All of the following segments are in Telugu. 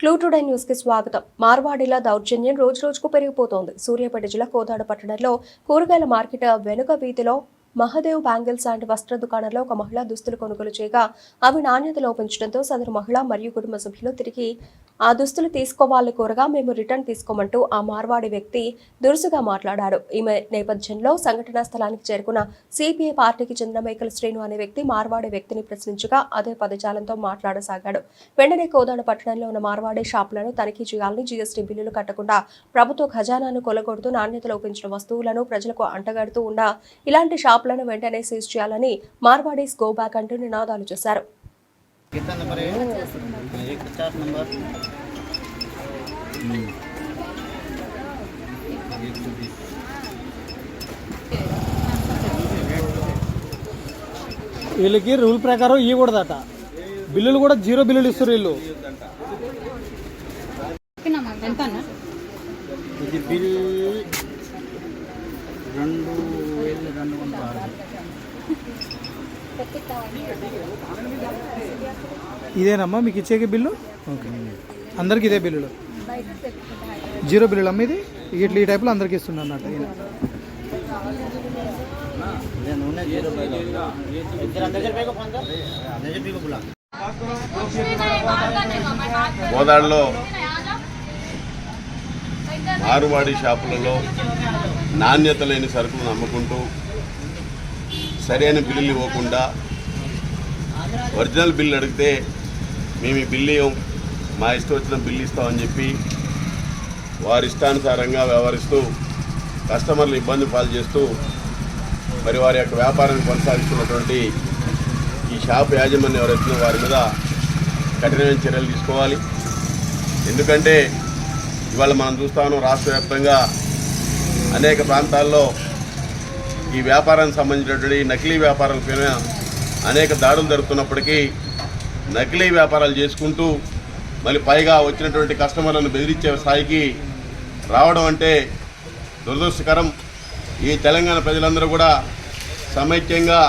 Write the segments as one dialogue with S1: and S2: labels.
S1: క్లూ టుడే న్యూస్కి స్వాగతం. మార్వాడిల దౌర్జన్యం రోజు రోజుకు పెరిగిపోతోంది. సూర్యాపేట జిల్లా కోదాడ పట్టణంలో కూరగాయల మార్కెట్ వెనుక వీధిలో మహదేవ్ బ్యాంగిల్స్ అండ్ వస్త్ర దుకాణంలో ఒక మహిళ దుస్తులు కొనుగోలు చేయగా అవి నాణ్యత లోపించడంతో సదరు మహిళ మరియు కుటుంబ సభ్యులు తిరిగి ఆ దుస్తులు తీసుకోవాలని కోరగా మేము రిటర్న్ తీసుకోమంటూ ఆ మార్వాడి వ్యక్తి దురుసుగా మాట్లాడారు ఈమె నేపథ్యంలో సంఘటనా స్థలానికి చేరుకున్న సిపిఐ పార్టీకి చెందిన మేకల శ్రీను అనే వ్యక్తి మార్వాడి వ్యక్తిని ప్రశ్నించగా అదే పదజాలంతో మాట్లాడసాగాడు వెంటనే కోదాడ పట్టణంలో ఉన్న మార్వాడి షాపులను తనిఖీ చేయాలని జీఎస్టీ బిల్లులు కట్టకుండా ప్రభుత్వ ఖజానాను కొలగొడుతూ నాణ్యత లోపించిన వస్తువులను ప్రజలకు అంటగడుతూ ఉన్న ఇలాంటి షాపులను వెంటనే సీజ్ చేయాలని మార్వాడీస్ గో బ్యాక్ అంటూ నినాదాలు చేశారు
S2: వీళ్ళకి రూల్ ప్రకారం ఇవ్వకూడదట. బిల్లులు కూడా జీరో బిల్లులు ఇస్తారు వీళ్ళు.
S3: ఇది బిల్ రెండు వేలు రెండు వందల ఆరు.
S2: ఇదేనమ్మా? మీకు ఇచ్చేకి బిల్లు? ఓకే. అందరికి ఇదే బిల్లులు. జీరో బిల్లులు అమ్మ ఇది? ఇట్లా ఈ టైప్లో అందరికి ఇస్తుంది అన్నట్టు
S4: గోదాడలో మార్వాడి షాపులలో నాణ్యత లేని సరుకులను అమ్ముకుంటూ సరైన బిల్లులు ఇవ్వకుండా ఒరిజినల్ బిల్లు అడిగితే మేము ఈ బిల్లు ఇవ్వం మా ఇష్టం వచ్చిన బిల్లు ఇస్తామని చెప్పి వారి ఇష్టానుసారంగా వ్యవహరిస్తూ కస్టమర్లు ఇబ్బంది పాలు చేస్తూ మరి వారి యొక్క వ్యాపారాన్ని కొనసాగిస్తున్నటువంటి ఈ షాప్ యాజమాన్యం ఎవరైతే వారి మీద కఠినమైన చర్యలు తీసుకోవాలి. ఎందుకంటే ఇవాళ మనం చూస్తా రాష్ట్ర వ్యాప్తంగా అనేక ప్రాంతాల్లో ఈ వ్యాపారానికి సంబంధించినటువంటి నకిలీ వ్యాపారాల పైన అనేక దాడులు జరుగుతున్నప్పటికీ నకిలీ వ్యాపారాలు చేసుకుంటూ మళ్ళీ పైగా వచ్చినటువంటి కస్టమర్లను బెదిరించే స్థాయికి రావడం అంటే దురదృష్టకరం. ఈ తెలంగాణ ప్రజలందరూ కూడా సమైక్యంగా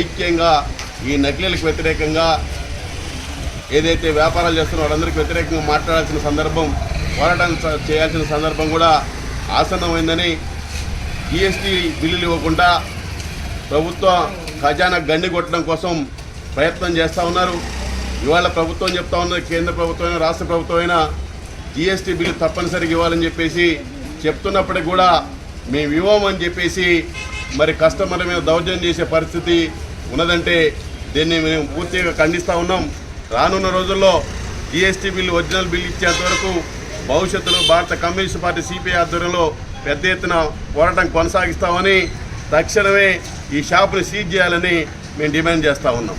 S4: ఐక్యంగా ఈ నకిలీలకు వ్యతిరేకంగా ఏదైతే వ్యాపారాలు చేస్తున్న వాళ్ళందరికీ వ్యతిరేకంగా మాట్లాడాల్సిన సందర్భం పోరాటం చేయాల్సిన సందర్భం కూడా ఆసన్నమైందని జిఎస్టీ బిల్లులు ఇవ్వకుండా ప్రభుత్వం ఖజానా గండి కొట్టడం కోసం ప్రయత్నం చేస్తూ ఉన్నారు. ఇవాళ ప్రభుత్వం చెప్తా ఉన్నది కేంద్ర ప్రభుత్వం రాష్ట్ర ప్రభుత్వం అయినా జిఎస్టీ బిల్లు తప్పనిసరిగా ఇవ్వాలని చెప్పేసి చెప్తున్నప్పటికి కూడా మేము ఇవ్వమని చెప్పేసి మరి కస్టమర్ల మీద దౌర్జన్యం చేసే పరిస్థితి ఉన్నదంటే దీన్ని మేము పూర్తిగా ఖండిస్తూ ఉన్నాం. రానున్న రోజుల్లో జిఎస్టీ బిల్లు ఒరిజినల్ బిల్లు ఇచ్చేంత వరకు భవిష్యత్తులో భారత కమ్యూనిస్ట్ పార్టీ సిపిఐ ఆధ్వర్యంలో పెద్ద ఎత్తున పోరాటం కొనసాగిస్తామని తక్షణమే ఈ షాపుని సీజ్ చేయాలని మేము డిమాండ్ చేస్తూ ఉన్నాం.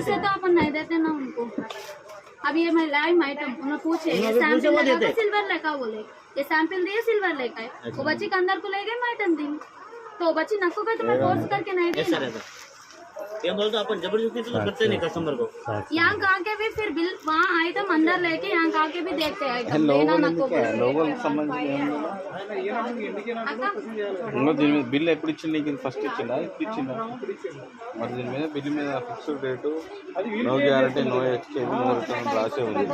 S5: से तो अपन नहीं देते ना उनको। अब ये मैं लाई आइटम उन्होंने पूछे ये सैंपल लगा तो सिल्वर लेका बोले। ये सैंपल दिए सिल्वर लेका है वो बच्ची के अंदर को ले गए आइटम दी तो वो बच्ची नक्को गए तो मैं फोर्स करके नहीं दी
S3: ऐसा
S5: ना।
S3: रहता ये बोलते अपन जबरदस्ती तो करते नहीं कस्टमर को
S5: यहाँ का के भी फिर बिल वहाँ आइटम अंदर लेके यहाँ का के भी देखते हैं आइटम लेना नको
S6: ఇంకా దీని మీద బిల్ ఎప్పుడు ఇచ్చింది నీకు ఫస్ట్ ఇచ్చిందా ఇప్పుడు ఇచ్చిందా మరి దీని మీద బిల్ మీద fixed rate no guarantee no exchange no return రాసే ఉంది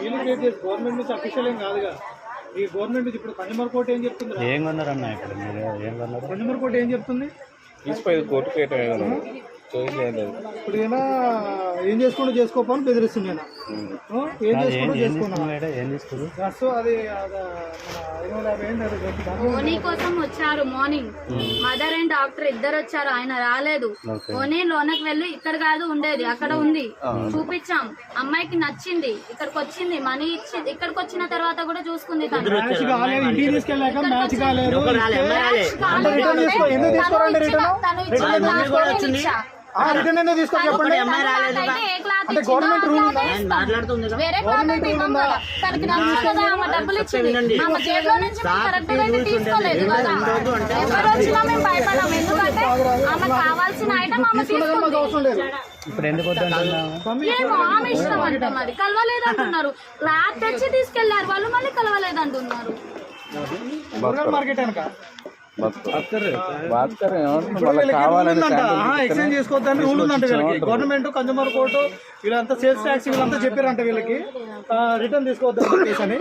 S2: గవర్నమెంట్ నుంచి అఫీషియల్ ఏం కాదుగా ఈ గవర్నమెంట్ నుంచి ఇప్పుడు కన్యూమర్ కోర్ట్ ఏం చెప్తుంది
S6: ఏం కొన్నారన్న ఇప్పుడు మీరు ఏం కొన్నారు
S2: కన్యూమర్ కోర్ట్ ఏం చెప్తుంది
S6: తీసిపోయి కోర్టుకు వేయటం ఏమన్నా చేయలేదు
S2: ఇప్పుడు ఈయన ఏం చేసుకుంటూ బెదిరిస్తుంది ఏం చేసుకుంటూ చేసుకున్నాం. అది
S5: ఓనీ కోసం వచ్చారు మార్నింగ్. మదర్ అండ్ డాక్టర్ ఇద్దరు వచ్చారు ఆయన రాలేదు. ఓనీ లోనకి వెళ్ళి ఇక్కడ కాదు ఉండేది అక్కడ ఉంది. చూపించాం. అమ్మాయికి నచ్చింది ఇక్కడికి వచ్చింది మనీ ఇచ్చి ఇక్కడికి వచ్చిన తర్వాత కూడా చూసుకుంది తను.
S2: రిటర్న్ ఎందుకు తీసుకో చెప్పండి. అంటే గవర్నమెంట్ రూల్ ఉందా?
S5: అట్లానే ఇస్తాం.
S3: మాట్లాడుతుంది కదా
S5: వేరే క్లాత్ అయితే ఇవ్వం కదా. తనకి నచ్చింది కదా ఆమె డబ్బులు ఇచ్చింది. ఆమె జేబులో నుంచి మేము కరెక్ట్గా అయితే తీసుకోలేదు కదా. ఎవరు వచ్చినా మేము భయపడాం ఎందుకంటే ఆమె కావాల్సిన ఐటమ్ ఆమె తీసుకుంది
S2: అవసరం లేదు.
S5: ఏమో ఆమె ఇష్టం అంట మరి. కలవలేదు అంటున్నారు క్లాత్ తెచ్చి తీసుకెళ్ళారు. వాళ్ళు మళ్ళీ కలవలేదు అంటున్నారు
S2: కూరగాయల మార్కెట్ వెనక ఎక్స్చేంజ్ చేసుకోవద్దని రూల్ ఉందంట వీళ్ళకి. గవర్నమెంట్ కన్జ్యూమర్ కోర్టు వీళ్ళంతా సేల్స్ ట్యాక్స్ వీళ్ళంతా చెప్పారంట వీళ్ళకి. రిటర్న్ తీసుకోవద్దని చెప్పేసి అని.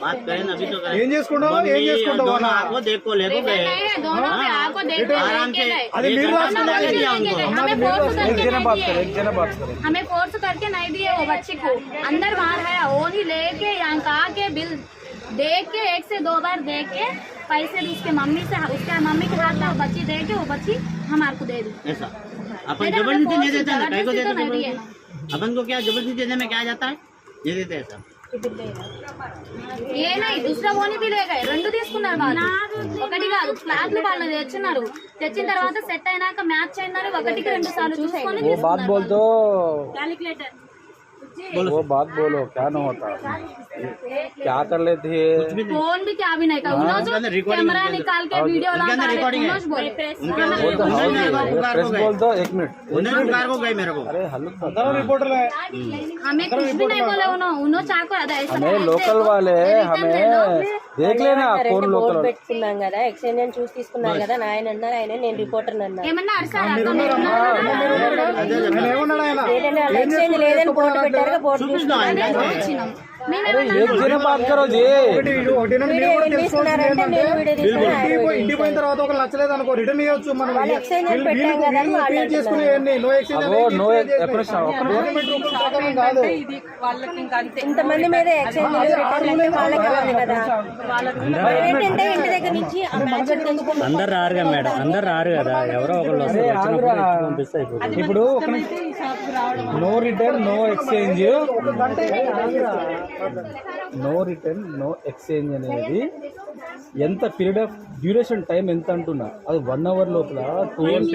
S3: बात करें ना अभी तो करें
S2: ఏం చేసుకుంటావు ఏం చేసుకుంటావు
S3: दोनों
S2: అన్న
S3: आपको देखो लेको
S5: नहीं
S3: गए
S5: है, दोनों पे आपको देख
S3: आराम से
S2: అది మీరు రాసుకున్న
S5: हमें
S3: दिया उनको
S5: हमें फोर्स करके
S6: जना
S5: नहीं
S6: बात
S5: दिए
S6: करे एक जना बात करे
S5: हमें फोर्स करके नहीं दिए वो बच्चे को अंदर बाहर है वो नहीं लेके यहाँ का के बिल देख के एक से दो बार देख के पैसे उसके मम्मी से उसके मम्मी के हाथ में वो बच्ची दे के वो बच्ची हमारे को दे दी
S3: ऐसा अपन
S5: लेकिन हमें
S3: जबरदस्ती नहीं
S5: force-
S3: देते ना कहीं को
S5: जबरदस्ती
S3: देते
S5: तो नहीं दिए
S3: जबरदस्ती अपन को क्या जबरदस्ती देने में क्या जाता है ये देते हैं सब
S5: ఏనా ఓని బిలేగా రెండు తీసుకున్నారు వాళ్ళు. ఒకటి కాదు ఫ్లాట్లు వాళ్ళు తెచ్చున్నారు తెచ్చిన తర్వాత సెట్ అయినాక మ్యాచ్ అయినారు ఒకటికి రెండు సార్లు చూసుకొని క్యాలిక్యులేటర్.
S6: वो बात बोलो क्या न होता क्या कर लेती है
S5: फोन भी क्या भी नहीं था उन्होंने
S3: उनके अंदर
S5: जो
S3: recording
S5: कैमरा
S3: उनके
S5: निकाल के
S3: अंदर-
S5: वीडियो
S3: उनके अंदर recording है।
S5: बोले
S3: उनके अंदर
S6: बोल दो
S3: उन्होंने मेरे को पुकार
S6: प्रेस
S3: को गए
S6: बोल दो एक मिनट
S3: उन्होंने पुकार को गए मेरे को
S6: अरे हल्लू
S2: అందరూ రిపోర్టర్లే
S5: हमें कुछ भी नहीं बोले उन्होंने उन्होंने चाको अदा ऐसा
S6: हमें लोकल वाले हमें देख लेना कौन लोकल वाले
S7: పెట్టుకున్నాం కదా ఎక్స్చేంజ్ అని చూసి తీసుకున్నాం కదా ఆయన అన్నారు ఆయన నేను రిపోర్టర్ అన్నారు ఎక్స్చేంజ్
S2: పోయిన తర్వాత ఒక అనుకో రిటర్న్ ఇవ్వచ్చు మనం.
S7: ఇంతమంది మీద ఎక్స్చేంజ్ అందరు రారు కదా
S8: మేడం అందరు రారు కదా. ఎవరో ఒకళ్ళు
S6: ఇప్పుడు no return no exchange no return no exchange అనేది ఎంత పీరియడ్ ఆఫ్ డ్యూరేషన్ టైం ఎంత అంటున్నా? అది వన్ అవర్ లోపల టూ అవర్స్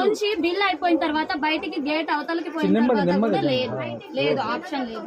S5: నుంచి బిల్ అయిపోయిన తర్వాత బయటికి గేట్ అవతలకి పోయిన
S6: నెమ్మది,
S5: తర్వాత
S6: నెమ్మది.
S5: లేదు. ఆప్షన్ లేదు.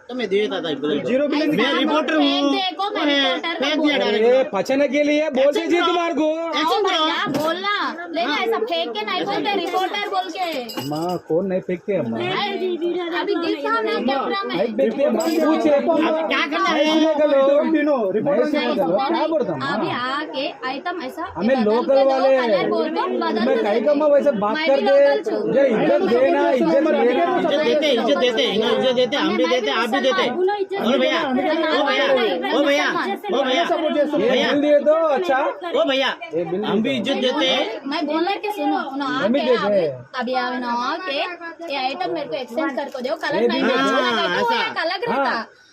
S3: तुम्हें देता था ज़ीरो बिलिंग मैं रिपोर्टर हूँ।
S5: के
S6: लिए बोल दीजिए तुम्हारे को।
S5: बोलना। लेकिन ऐसा फेंक के नहीं बोलते रिपोर्टर बोल के
S6: माँ कौन नहीं फेंकते के
S5: अभी
S6: पूछ
S2: रहे क्या
S6: रिपोर्टर से बोलता हूँ हमें लोकल वाले मैं कहीं का वैसे बात कर जरा इज़्ज़त देना इज़्ज़त देना
S3: इज़्ज़त देते इज़्ज़त देते इज़्ज़त देते हम भी देते आप भी देते भैया ओ भैया भैया ओ
S6: अच्छा
S3: ओ भैया हम भी इज़्ज़त देते हैं
S5: मैं बोल रहा कि सुनो सुनो
S6: मम्मी
S5: आके
S6: दे दे।
S5: अभी अभी अभी ना आके ये आइटम मेरे को एक्सचेंज कर को दो कलर
S6: ये
S5: नहीं
S6: भी-
S5: अच्छा
S3: हाँ,
S5: लगा तो वो
S3: ऐसा।
S5: एक अलग रहता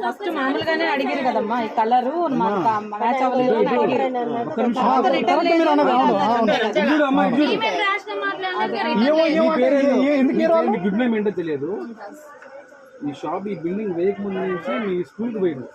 S9: ఫస్ట్ మామూలుగానే అడిగారు కదమ్మా ఈ కలర్ మ్యాచ్ అవ్వలేదు
S6: గుడ్ నేమ్ ఏంటో తెలియదు. ఈ షాప్ ఈ బిల్డింగ్ వేయక ముందు నుంచి మీ స్కూల్కి పోయింది